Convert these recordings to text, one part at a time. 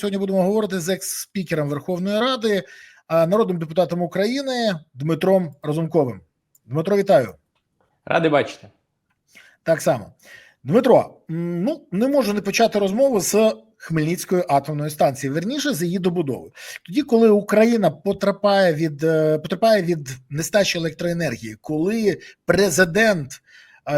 Сьогодні будемо говорити з екс-спікером Верховної Ради, народним депутатом України Дмитром Разумковим. Дмитро, вітаю. Радий бачити. Так само. Дмитро, ну не можу не почати розмову з Хмельницької атомної станції, верніше з її добудови. Тоді, коли Україна потрапляє від е, від нестачі електроенергії, коли президент,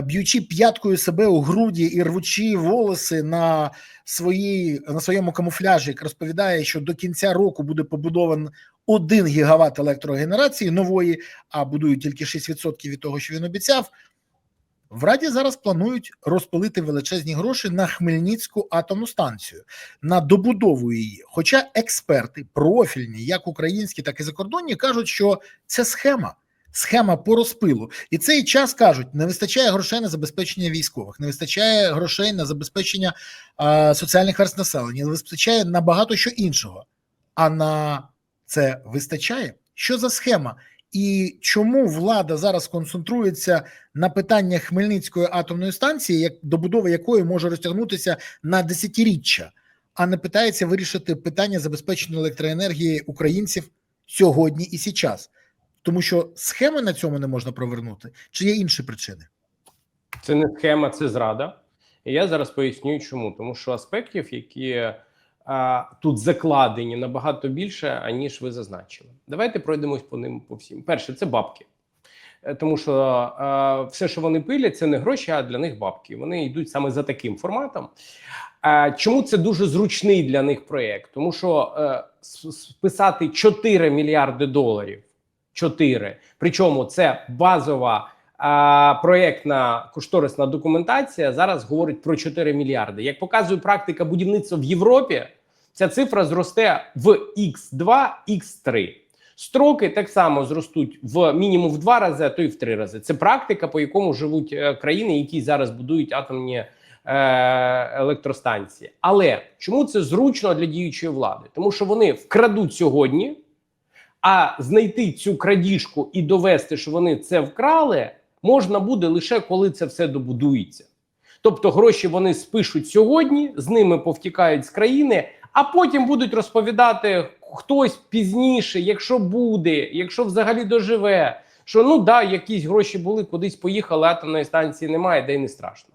б'ючи п'яткою себе у груді і рвучи волоси на своїй на своєму камуфляжі, як розповідає, що до кінця року буде побудований один гігават електрогенерації нової, а будують тільки 6% від того, що він обіцяв. В Раді зараз планують розпилити величезні гроші на Хмельницьку атомну станцію, на добудову її. Хоча експерти профільні, як українські, так і закордонні, кажуть, що це схема, схема по розпилу. І цей час кажуть: не вистачає грошей на забезпечення військових, не вистачає грошей на забезпечення е, соціальних верст населення, не вистачає на багато що іншого. А на це вистачає? Що за схема? І чому влада зараз концентрується на питаннях Хмельницької атомної станції, як добудова якої може розтягнутися на десятиріччя, а не питається вирішити питання забезпечення електроенергії українців сьогодні і сейчас? Тому що схеми на цьому не можна провернути, чи є інші причини? Це не схема, це зрада. І я зараз поясню, чому. Тому що аспектів, які а, тут закладені набагато більше, аніж ви зазначили. Давайте пройдемось по ним по всім. Перше, це бабки. Е, Тому що а, все, що вони пилять, це не гроші, а для них бабки. Вони йдуть саме за таким форматом. А, чому це дуже зручний для них проєкт? Тому що е, списати 4 мільярди доларів. 4. Причому це базова а, проєктна кошторисна документація зараз говорить про 4 мільярди. Як показує практика будівництва в Європі, ця цифра зросте в x2, x3. Строки так само зростуть в мінімум в два рази, а то й в три рази. Це практика, по якому живуть е, країни, які зараз будують атомні е, електростанції. Але чому це зручно для діючої влади? Тому що вони вкрадуть сьогодні, а знайти цю крадіжку і довести, що вони це вкрали, можна буде лише коли це все добудується. Тобто гроші вони спишуть сьогодні, з ними повтікають з країни, а потім будуть розповідати хтось пізніше, якщо буде, якщо взагалі доживе, що ну да, якісь гроші були, кудись поїхали, атомної станції немає, де й не страшно.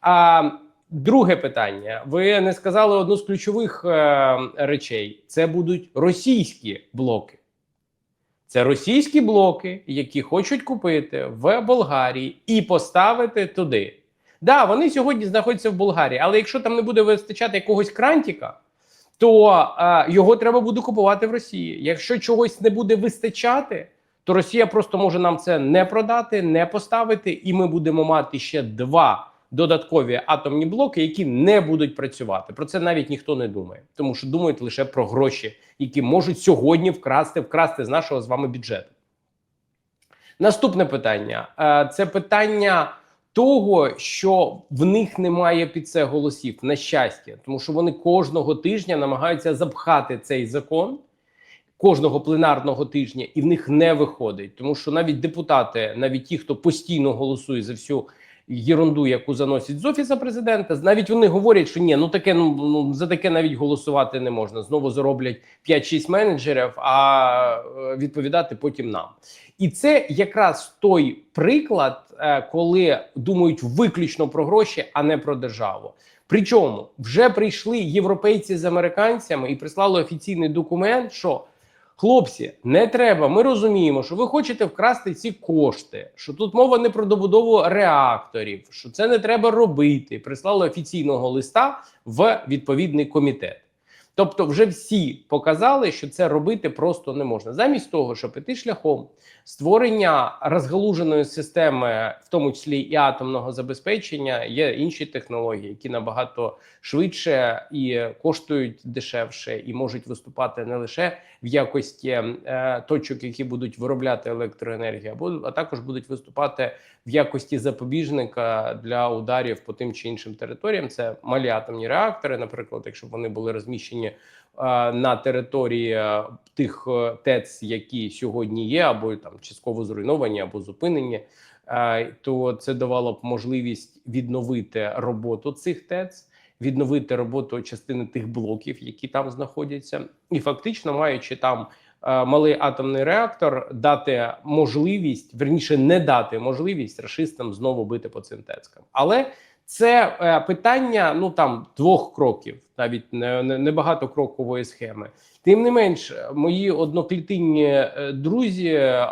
А друге питання: ви не сказали одну з ключових е, речей: це будуть російські блоки. Це російські блоки, які хочуть купити в Болгарії і поставити туди. Да, вони сьогодні знаходяться в Болгарії, але якщо там не буде вистачати якогось крантіка, то е, його треба буде купувати в Росії. Якщо чогось не буде вистачати, то Росія просто може нам це не продати, не поставити, і ми будемо мати ще два додаткові атомні блоки, які не будуть працювати. Про це навіть ніхто не думає, тому що думають лише про гроші, які можуть сьогодні вкрасти, вкрасти з нашого з вами бюджету. Наступне питання Е, це питання того, що в них немає під це голосів на щастя, тому що вони кожного тижня намагаються запхати цей закон кожного пленарного тижня, і в них не виходить, тому що навіть депутати, навіть ті, хто постійно голосує за всю єрунду, яку заносять з офіса президента, навіть вони говорять, що ні, ну таке ну, ну за таке навіть голосувати не можна. Знову зароблять 5-6 менеджерів, а е, відповідати потім нам. І це якраз той приклад, е, коли думають виключно про гроші, а не про державу. Причому вже прийшли європейці з американцями і прислали офіційний документ, що хлопці, не треба. Ми розуміємо, що ви хочете вкрасти ці кошти, що тут мова не про добудову реакторів, що це не треба робити. Прислали офіційного листа в відповідний комітет. Тобто, вже всі показали, що це робити просто не можна. Замість того, щоб іти шляхом створення розгалуженої системи, в тому числі і атомного забезпечення, є інші технології, які набагато швидше і коштують дешевше, і можуть виступати не лише в якості е, точок, які будуть виробляти електроенергію, або а також будуть виступати в якості запобіжника для ударів по тим чи іншим територіям. Це малі атомні реактори, наприклад, якщо вони були розміщені на території е, тих е, ТЕЦ, які сьогодні є, або там частково зруйновані, або зупинені, е, то це давало б можливість відновити роботу цих ТЕЦ. відновити роботу частини тих блоків, які там знаходяться, і фактично маючи там малий атомний реактор, дати можливість, верніше не дати можливість рашистам знову бити по цинтецькам. Але це е, питання ну там двох кроків, навіть не, не, не багатокрокової схеми. Тим не менш, мої одноклітинні е, друзі е,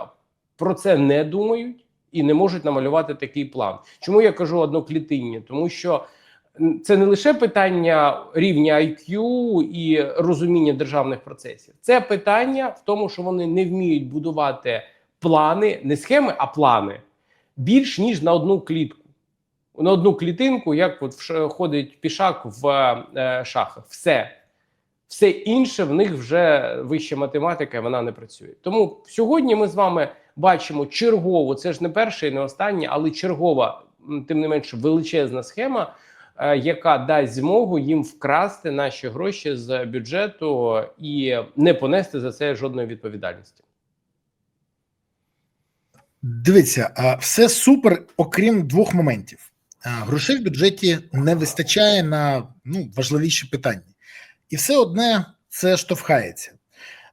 про це не думають і не можуть намалювати такий план. Чому я кажу одноклітинні? Тому що це не лише питання рівня IQ і розуміння державних процесів, це питання в тому, що вони не вміють будувати плани, не схеми, а плани більш ніж на одну клітку. На одну клітинку, як от ходить пішак в е, шахах, все. Все інше в них вже вища математика, і вона не працює. Тому сьогодні ми з вами бачимо чергову, це ж не перша і не остання, але чергова, тим не менш, величезна схема, яка дасть змогу їм вкрасти наші гроші з бюджету і не понести за це жодної відповідальності. Дивіться, все супер, окрім двох моментів. Грошей в бюджеті не вистачає на ну, важливіші питання, і все одне це штовхається.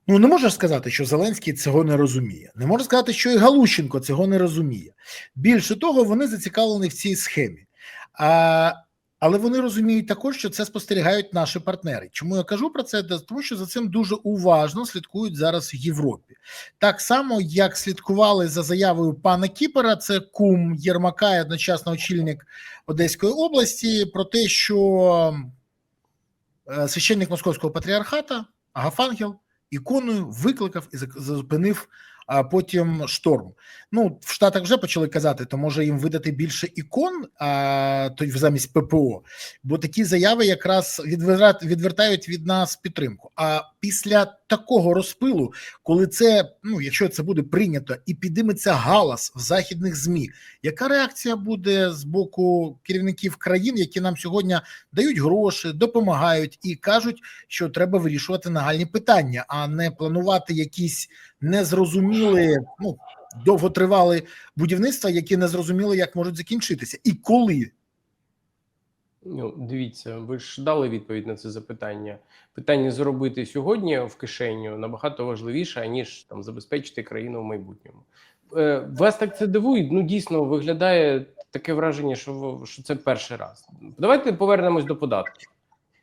Ну не можеш сказати, що Зеленський цього не розуміє. Не можеш сказати, що і Галущенко цього не розуміє. Більше того, вони зацікавлені в цій схемі. А, але вони розуміють також, що це спостерігають наші партнери. Чому я кажу про це? Тому що за цим дуже уважно слідкують зараз в Європі. Так само, як слідкували за заявою пана Кіпера, це кум Єрмака, і одночасно очільник Одеської області, про те, що е, священник Московського патріархата Агафангел іконою викликав і зупинив а потім шторм. Ну, в Штатах вже почали казати, то може їм видати більше ікон а, то замість ППО, бо такі заяви якраз відвертають, від нас підтримку. А після такого розпилу, коли це, ну якщо це буде прийнято і підійметься галас в західних змі, яка реакція буде з боку керівників країн, які нам сьогодні дають гроші, допомагають і кажуть, що треба вирішувати нагальні питання, а не планувати якісь незрозумілі, ну довготривалі будівництва, які не зрозуміли, як можуть закінчитися, і коли. Ну, дивіться, ви ж дали відповідь на це запитання. Питання зробити сьогодні в кишеню набагато важливіше, ніж там забезпечити країну в майбутньому. Е, вас так це дивує? Ну дійсно виглядає таке враження, що, що це перший раз. Давайте повернемось до податків.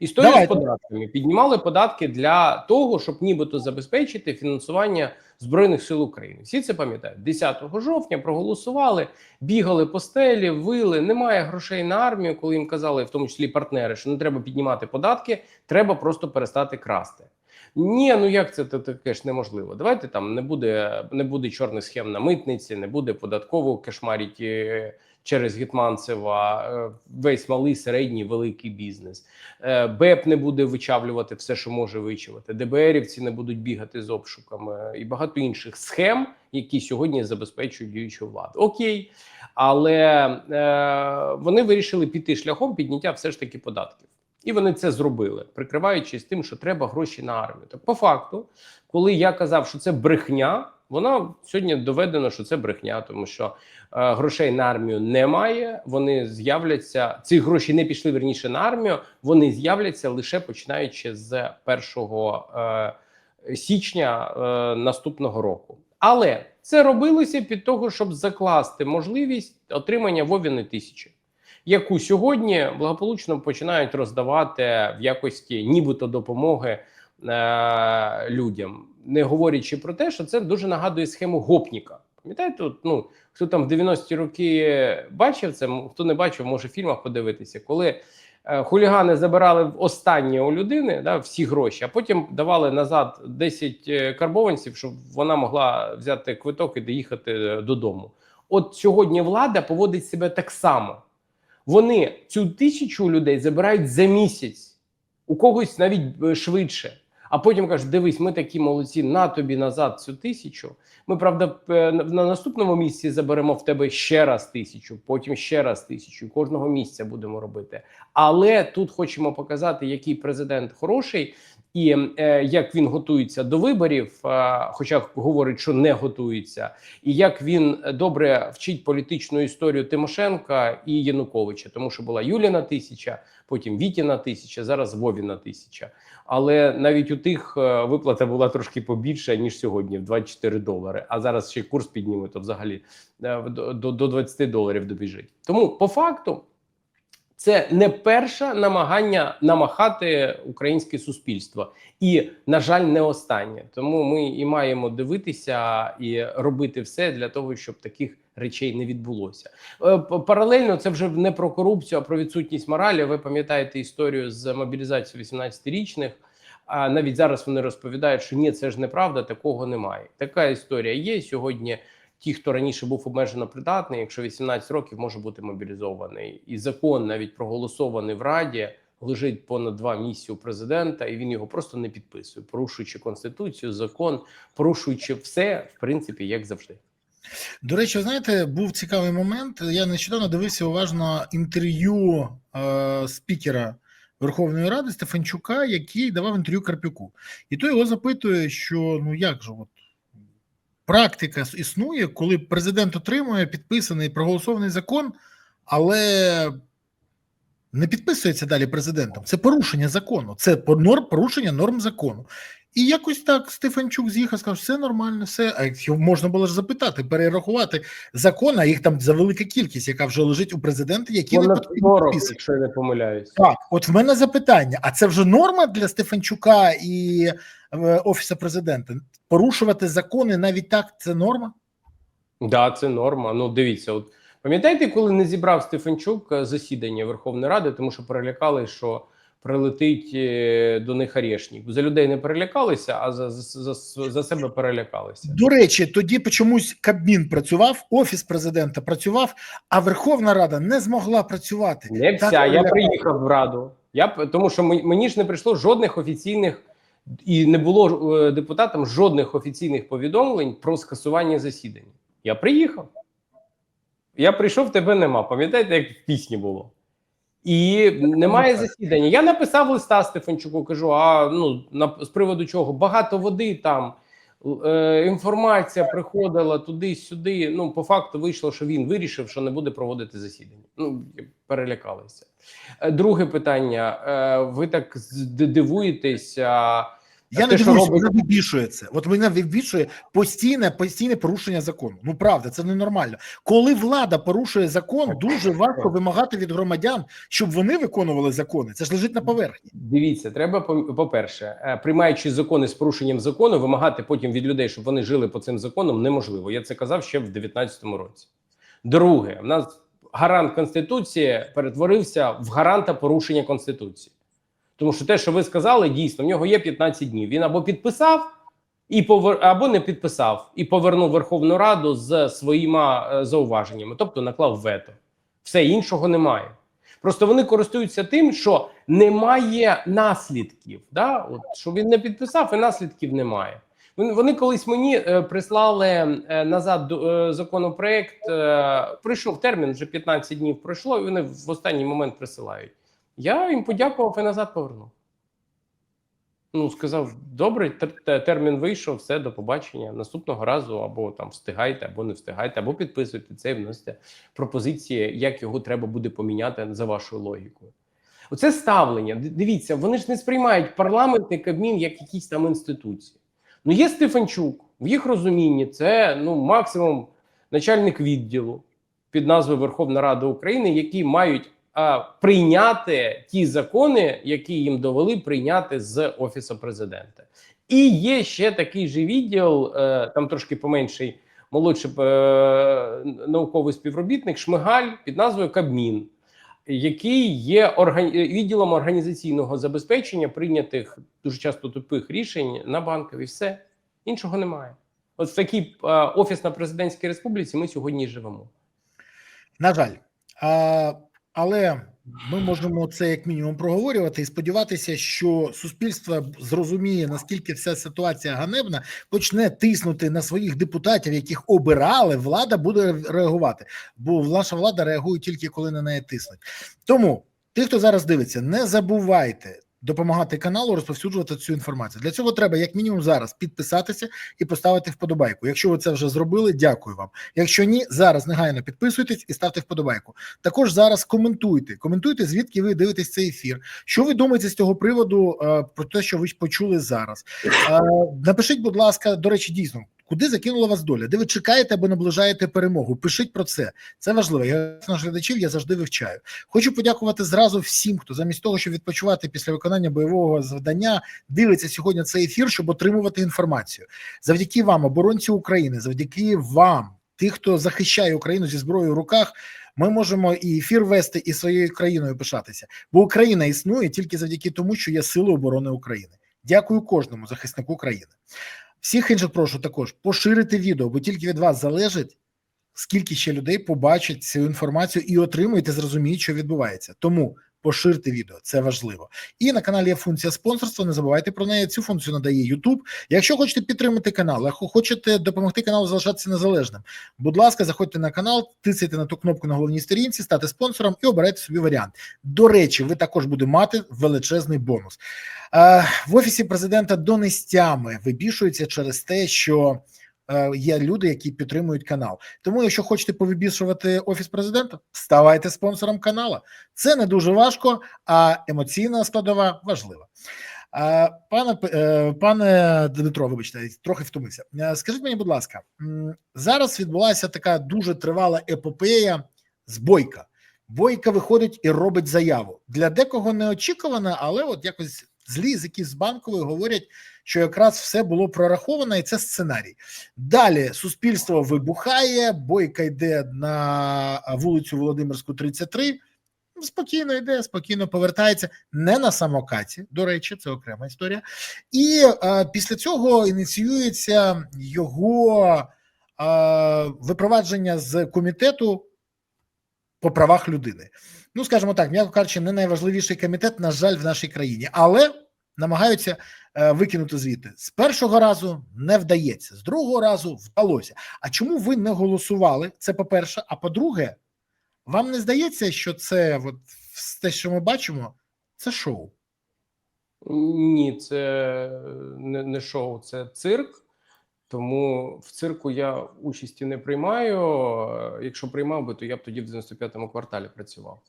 Історія з податками піднімали податки для того, щоб нібито забезпечити фінансування збройних сил України. Всі це пам'ятають. 10 жовтня проголосували, бігали по стелі, вили. Немає грошей на армію, коли їм казали, в тому числі партнери, що не треба піднімати податки, треба просто перестати красти. Ні, ну як це та- таке ж неможливо? Давайте там не буде не буде чорних схем на митниці, не буде податкового кошмарити е, через Гетманцева, е, весь малий, середній, великий бізнес. Е, БЕП не буде вичавлювати все, що може вичавити. ДБРівці не будуть бігати з обшуками і багато інших схем, які сьогодні забезпечують діючу владу. Окей, але е, вони вирішили піти шляхом підняття все ж таки податків. І вони це зробили, прикриваючись тим, що треба гроші на армію. Так по факту, коли я казав, що це брехня, вона сьогодні доведено, що це брехня, тому що е, грошей на армію немає. Вони з'являться. Ці гроші не пішли верніше на армію. Вони з'являться лише починаючи з 1 е, січня е, наступного року. Але це робилося під того, щоб закласти можливість отримання Вовіни тисячі яку сьогодні благополучно починають роздавати в якості нібито допомоги е, людям, не говорячи про те, що це дуже нагадує схему гопніка. Пам'ятаєте, от, ну хто там в 90-ті роки бачив це, хто не бачив, може в фільмах подивитися, коли е, хулігани забирали останнє у людини да, всі гроші, а потім давали назад 10 е, карбованців, щоб вона могла взяти квиток і доїхати е, додому. От сьогодні влада поводить себе так само. Вони цю тисячу людей забирають за місяць, у когось навіть е, швидше. А потім кажуть: дивись, ми такі молодці, на тобі назад цю тисячу. Ми правда е, на наступному місці заберемо в тебе ще раз тисячу, потім ще раз тисячу. Кожного місця будемо робити. Але тут хочемо показати, який президент хороший, і е, як він готується до виборів, е, хоча говорить, що не готується, і як він добре вчить політичну історію Тимошенка і Януковича, тому що була Юліна тисяча, потім Вітіна тисяча, зараз Вовіна тисяча. Але навіть у тих е, виплата була трошки побільша ніж сьогодні, в 24 долари. А зараз ще курс підніме, то взагалі е, до, до, до 20 доларів добіжить. Тому по факту. Це не перше намагання намахати українське суспільство, і на жаль, не останнє. Тому ми і маємо дивитися і робити все для того, щоб таких речей не відбулося. Е, Паралельно це вже не про корупцію, а про відсутність моралі. Ви пам'ятаєте історію з мобілізацією 18-річних. А навіть зараз вони розповідають, що ні, це ж неправда, такого немає. Така історія є сьогодні. Ті, хто раніше був обмежено придатний, якщо 18 років може бути мобілізований, і закон навіть проголосований в Раді лежить понад два місяці у президента, і він його просто не підписує, порушуючи конституцію, закон, порушуючи все, в принципі, як завжди. До речі, знаєте, був цікавий момент. Я нещодавно дивився уважно інтерв'ю е, спікера Верховної Ради Стефанчука, який давав інтерв'ю Карпюку. І той його запитує, що ну як же от практика існує, коли президент отримує підписаний проголосований закон, але не підписується далі президентом. Це порушення закону, це порушення норм закону. І якось так Стефанчук з'їхав, сказав, все нормально, все. А можна було ж запитати, перерахувати закон, а їх там за велика кількість, яка вже лежить у президента, які не потрібно якщо я не помиляюсь. Так, от в мене запитання: а це вже норма для Стефанчука і е, офісу президента? Порушувати закони навіть так це норма? Да, це норма. Ну дивіться, от пам'ятаєте, коли не зібрав Стефанчук е, засідання Верховної Ради, тому що перелякали, що прилетить е, до них арешник. За людей не перелякалися, а за, за, за, себе перелякалися. До речі, тоді чомусь Кабмін працював, офіс президента працював, а Верховна Рада не змогла працювати. Не Так вся. Я перелякали. приїхав в раду. Я тому, що мені ж не прийшло жодних офіційних і не було е, депутатам жодних офіційних повідомлень про скасування засідання. Я приїхав. Я прийшов, тебе нема. Пам'ятаєте, як в пісні було? І немає засідання. Я написав листа Стефанчуку, кажу: а ну на з приводу чого? Багато води там. Е, інформація приходила туди-сюди. Ну, по факту вийшло, що він вирішив, що не буде проводити засідання. Ну, перелякалися. Е, Друге питання. Е, ви так а, Я не що дивуюся, робить- мене вибішує це. От мене вибішує постійне, постійне порушення закону. Ну правда, це ненормально. Коли влада порушує закон, дуже важко вимагати від громадян, щоб вони виконували закони. Це ж лежить на поверхні. Дивіться, треба по- по-перше, е, приймаючи закони з порушенням закону, вимагати потім від людей, щоб вони жили по цим законам, неможливо. Я це казав ще в 2019 році. Друге, в нас гарант конституції перетворився в гаранта порушення конституції. Тому що те, що ви сказали, дійсно в нього є 15 днів. Він або підписав і повер... або не підписав і повернув Верховну Раду з своїми е, зауваженнями, тобто наклав вето. Все іншого немає. Просто вони користуються тим, що немає наслідків. Да? От, що він не підписав, і наслідків немає. Вони, колись мені е, прислали е, назад законопроект. Прийшов термін, вже 15 днів пройшло, і вони в останній момент присилають. Я їм подякував і назад повернув. Ну, сказав: добре, тер- термін вийшов, все, до побачення. Наступного разу або там встигайте, або не встигайте, або підписуйте це і вносите пропозиції, як його треба буде поміняти за вашою логікою. Оце ставлення. Дивіться, вони ж не сприймають парламентний кабмін як якісь там інституції. Ну, є Стефанчук, в їх розумінні це ну, максимум начальник відділу під назвою Верховна Рада України, які мають прийняти ті закони, які їм довели прийняти з офісу президента. І є ще такий же відділ, е, там трошки поменший, молодший е, науковий співробітник Шмигаль під назвою Кабмін, який є відділом організаційного забезпечення прийнятих дуже часто тупих рішень на банкові. Все іншого немає. От в такій е, офісно-президентській республіці ми сьогодні живемо. На жаль, але ми можемо це як мінімум проговорювати і сподіватися, що суспільство зрозуміє, наскільки вся ситуація ганебна, почне тиснути на своїх депутатів, яких обирали. Влада буде реагувати, бо наша влада реагує тільки коли на неї тиснуть. Тому тих, хто зараз дивиться, не забувайте. Допомагати каналу розповсюджувати цю інформацію. Для цього треба, як мінімум, зараз підписатися і поставити вподобайку. Якщо ви це вже зробили, дякую вам. Якщо ні, зараз негайно підписуйтесь і ставте вподобайку. Також зараз коментуйте. Коментуйте, звідки ви дивитесь цей ефір. Що ви думаєте з цього приводу е, про те, що ви почули зараз? Е, напишіть, будь ласка, до речі, дійсно. Куди закинула вас доля? Де ви чекаєте або наближаєте перемогу? Пишіть про це. Це важливо. Я наших глядачів я завжди вивчаю. Хочу подякувати зразу всім, хто замість того, щоб відпочивати після виконання бойового завдання, дивиться сьогодні цей ефір, щоб отримувати інформацію. Завдяки вам, оборонці України, завдяки вам, тих, хто захищає Україну зі зброєю в руках. Ми можемо і ефір вести, і своєю країною пишатися, бо Україна існує тільки завдяки тому, що є сили оборони України. Дякую кожному захиснику країни. Всіх інших прошу також поширити відео, бо тільки від вас залежить, скільки ще людей побачать цю інформацію і отримують і зрозуміють, що відбувається. Тому поширте відео, це важливо. І на каналі є функція спонсорства. Не забувайте про неї. Цю функцію надає YouTube. Якщо хочете підтримати канал, якщо хочете допомогти каналу залишатися незалежним, будь ласка, заходьте на канал, тицяйте на ту кнопку на головній сторінці, стати спонсором і обирайте собі варіант. До речі, ви також будете мати величезний бонус. Е, В офісі президента донестями вибішується через те, що є люди, які підтримують канал. Тому, якщо хочете повибішувати офіс президента, ставайте спонсором канала. Це не дуже важко, а емоційна складова важлива. Е, Пане е, пане Дмитро, вибачте, трохи втомився. Е, Скажіть мені, будь ласка, зараз відбулася така дуже тривала епопея з Бойка. Бойка виходить і робить заяву для декого неочікувана, але от якось злі язики з банкової говорять, що якраз все було прораховано, і це сценарій. Далі суспільство вибухає, бойка йде на вулицю Володимирську, 33, Спокійно йде, спокійно повертається не на самокаті. До речі, це окрема історія. І е, після цього ініціюється його е, випровадження з комітету по правах людини. Ну, скажімо так, м'яко кажучи, не найважливіший комітет, на жаль, в нашій країні, але намагаються е, викинути звідти. З першого разу не вдається, з другого разу вдалося. А чому ви не голосували? Це по-перше. А по-друге, вам не здається, що це от те, що ми бачимо, це шоу? Ні, це не, не шоу, це цирк. Тому в цирку я участі не приймаю. Е, Якщо приймав би, то я б тоді в 95-му кварталі працював.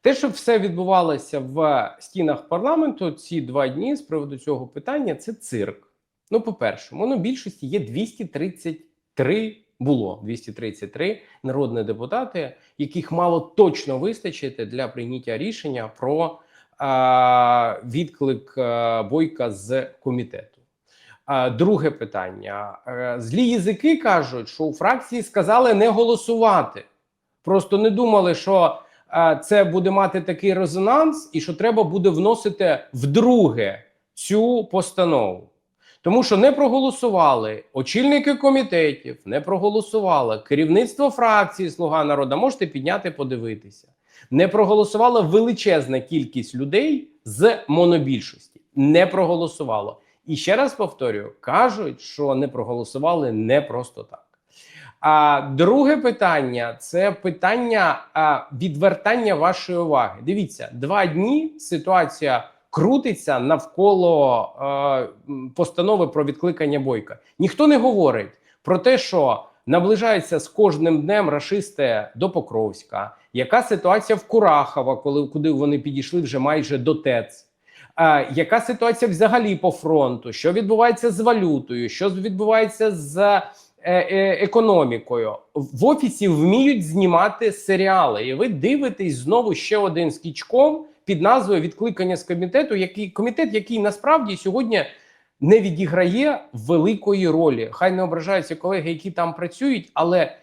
Те, що все відбувалося в стінах парламенту ці два дні з приводу цього питання, це цирк. Ну, по-перше, монобільшості є 233, було 233 народні депутати, яких мало точно вистачити для прийняття рішення про а, відклик а, бойка з комітету. А, друге питання: Е, злі язики кажуть, що у фракції сказали не голосувати. Просто не думали, що це буде мати такий резонанс, і що треба буде вносити вдруге цю постанову. Тому що не проголосували очільники комітетів, не проголосувало керівництво фракції Слуга народу. Можете підняти, подивитися. Не проголосувала величезна кількість людей з монобільшості. Не проголосувало. І ще раз повторюю: кажуть, що не проголосували не просто так. А друге питання це питання а, відвертання вашої уваги. Дивіться, два дні ситуація крутиться навколо м, постанови про відкликання бойка. Ніхто не говорить про те, що наближаються з кожним днем рашисти до Покровська. Яка ситуація в Курахова, коли куди вони підійшли вже майже до ТЕЦ? Е, яка ситуація взагалі по фронту? Що відбувається з валютою? Що відбувається з економікою? В офісі вміють знімати серіали, і ви дивитесь знову ще один з кічком під назвою Відкликання з комітету, який комітет, який насправді сьогодні не відіграє великої ролі. Хай не ображаються колеги, які там працюють, але е,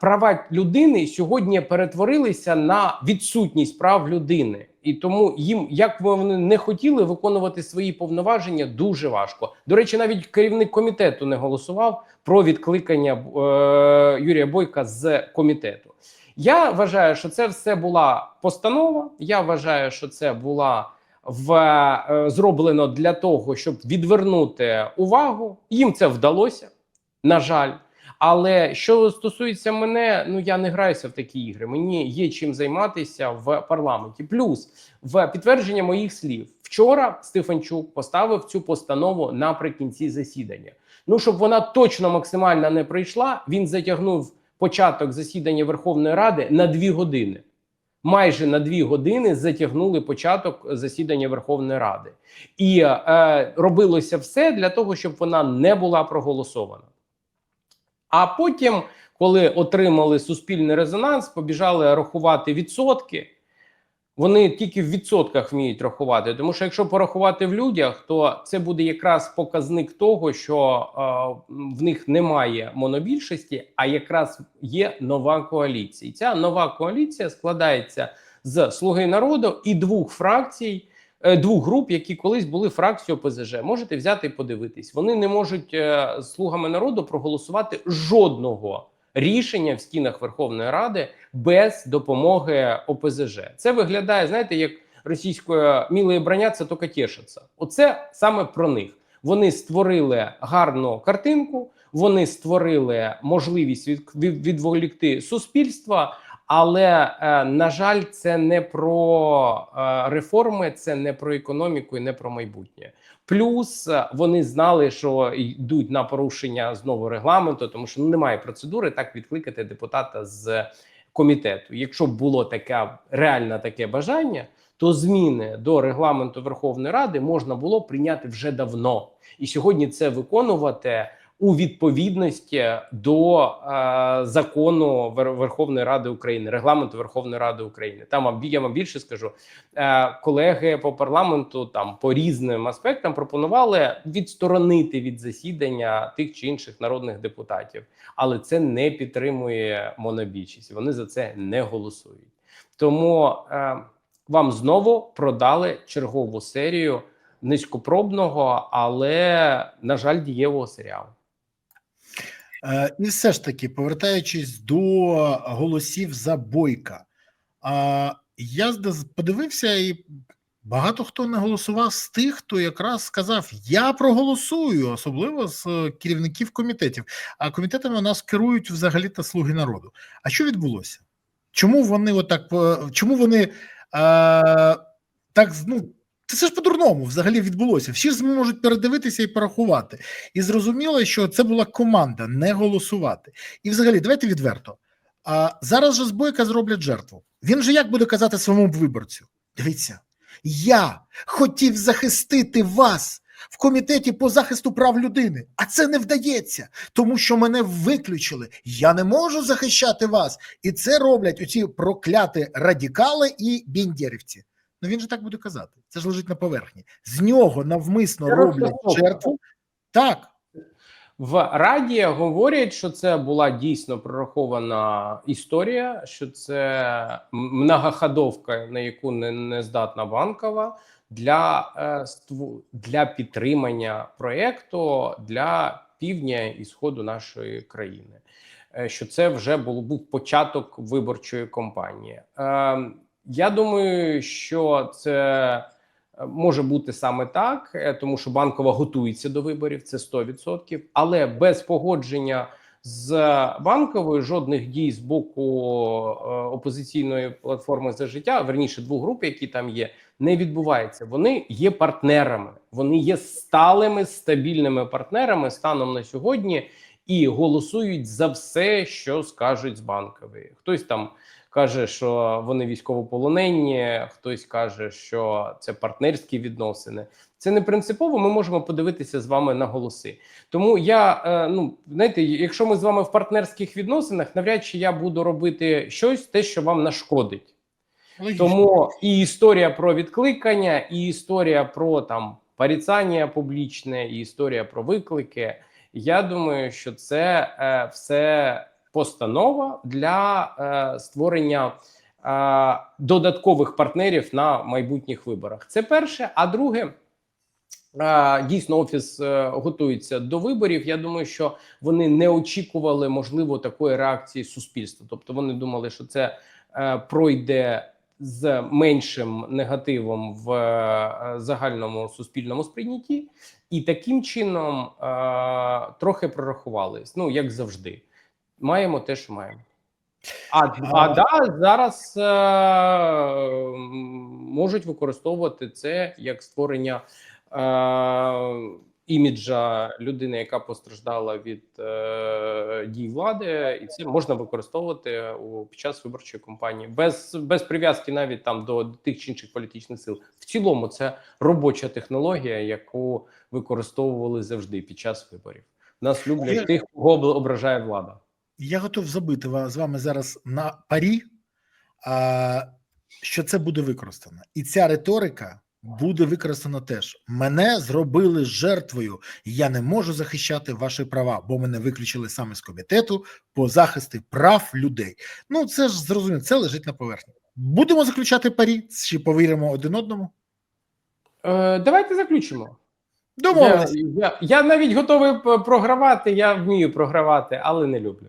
права людини сьогодні перетворилися на відсутність прав людини, і тому їм, як вони не хотіли виконувати свої повноваження, дуже важко. До речі, навіть керівник комітету не голосував про відкликання е, Юрія Бойка з комітету. Я вважаю, що це все була постанова. Я вважаю, що це була в е, зроблено для того, щоб відвернути увагу. Їм це вдалося. На жаль, Але що стосується мене, ну я не граюся в такі ігри. Мені є чим займатися в парламенті. Плюс в підтвердження моїх слів, вчора Стефанчук поставив цю постанову наприкінці засідання. Ну щоб вона точно максимально не прийшла, він затягнув початок засідання Верховної Ради на дві години. Майже на дві години затягнули початок засідання Верховної Ради, і е, робилося все для того, щоб вона не була проголосована. А потім, коли отримали суспільний резонанс, побіжали рахувати відсотки. Вони тільки в відсотках вміють рахувати. Тому що якщо порахувати в людях, то це буде якраз показник того, що е, в них немає монобільшості, а якраз є нова коаліція. І ця нова коаліція складається з Слуги народу і двох фракцій, двох груп, які колись були фракцією ОПЗЖ. Можете взяти і подивитись. Вони не можуть е, слугами народу проголосувати жодного рішення в стінах Верховної Ради без допомоги ОПЗЖ. Це виглядає, знаєте, як російською мілої броня, це тільки тішиться. Оце саме про них. Вони створили гарну картинку, вони створили можливість від, від, відволікти суспільства. Але е, на жаль, це не про е, реформи, це не про економіку і не про майбутнє. Плюс е, вони знали, що йдуть на порушення знову регламенту, тому що ну, немає процедури так відкликати депутата з комітету. Якщо б було таке реальне таке бажання, то зміни до регламенту Верховної Ради можна було прийняти вже давно, і сьогодні це виконувати у відповідності до е, закону Вер- Верховної Ради України, регламенту Верховної Ради України. Там я вам більше скажу. Е, колеги по парламенту там по різним аспектам пропонували відсторонити від засідання тих чи інших народних депутатів, але це не підтримує монобільшість. Вони за це не голосують. Тому е, вам знову продали чергову серію низькопробного, але на жаль, дієвого серіалу. Е, І все ж таки, повертаючись до голосів за бойка, я подивився, і багато хто не голосував з тих, хто якраз сказав: Я проголосую, особливо з е, керівників комітетів. А комітетами у нас керують взагалі та слуги народу. А що відбулося? Чому вони отак е, чому вони е, так ну? Це ж по-дурному взагалі відбулося. Всі ж зможуть передивитися і порахувати. І зрозуміло, що це була команда не голосувати. І взагалі, давайте відверто. А зараз же з Бойка зроблять жертву. Він же як буде казати своєму виборцю? Дивіться, я хотів захистити вас в комітеті по захисту прав людини, а це не вдається, тому що мене виключили. Я не можу захищати вас. І це роблять оці прокляті радикали і бендєрівці. Ну він же так буде казати. Це ж лежить на поверхні. З нього навмисно Це роблять жертву. Так, В Раді говорять, що це була дійсно прорахована історія, що це многоходовка, на яку не, не здатна банкова для, е, для підтримання проєкту для півдня і сходу нашої країни. Е, Що це вже було був початок виборчої кампанії. Я думаю, що це Е, Може бути саме так, е, тому що банкова готується до виборів, це 100%, але без погодження з банковою жодних дій з боку е, опозиційної платформи за життя, верніше двох груп, які там є, не відбувається. Вони є партнерами, вони є сталими стабільними партнерами станом на сьогодні і голосують за все, що скажуть з банкової. Хтось там каже, що вони військовополонені, хтось каже, що це партнерські відносини. Це не принципово. Ми можемо подивитися з вами на голоси. Тому я е, ну знаєте, якщо ми з вами в партнерських відносинах, навряд чи я буду робити щось, те, що вам нашкодить. Тому і історія про відкликання, і історія про там порицання публічне, і історія про виклики. Я думаю, що це е, все постанова для е, створення е, додаткових партнерів на майбутніх виборах. Це перше. А друге, е, дійсно, офіс е, готується до виборів. Я думаю, що вони не очікували можливо такої реакції суспільства. Тобто вони думали, що це е, пройде з меншим негативом в е, загальному суспільному сприйнятті, і таким чином е, трохи прорахувались. Ну як завжди, маємо те, що маємо. А, а да, зараз е, можуть використовувати це як створення е, іміджа людини, яка постраждала від е, дій влади, і це можна використовувати у під час виборчої кампанії без, без прив'язки навіть там до тих чи інших політичних сил. В цілому це робоча технологія, яку використовували завжди під час виборів. Нас люблять тих, кого ображає влада. Я готов забити ва- з вами зараз на парі, що це буде використано, і ця риторика буде використана теж. Мене зробили жертвою. Я не можу захищати ваші права, бо мене виключили саме з комітету по захисту прав людей. Ну це ж зрозуміло, це лежить на поверхні. Будемо заключати парі, чи повіримо один одному? Е, давайте заключимо. Я, Домовились. я, я навіть готовий програвати. Я вмію програвати, але не люблю.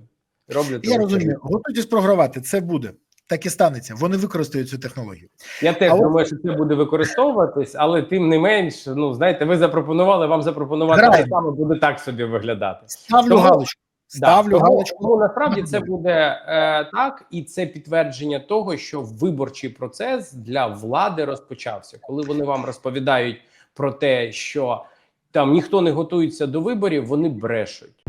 Роблю Я тому, розумію, готуйтесь програвати. Це буде. Так і станеться. Вони використають цю технологію. Я теж А от- думаю, що це буде використовуватись, але тим не менш, ну знаєте, ви запропонували, вам запропонувати саме буде так собі виглядати. Ставлю Тому- галочку. Ставлю да, тому, галочку. тому насправді це буде е, так, і це підтвердження того, що виборчий процес для влади розпочався, коли вони вам розповідають про те, що там ніхто не готується до виборів, вони брешуть.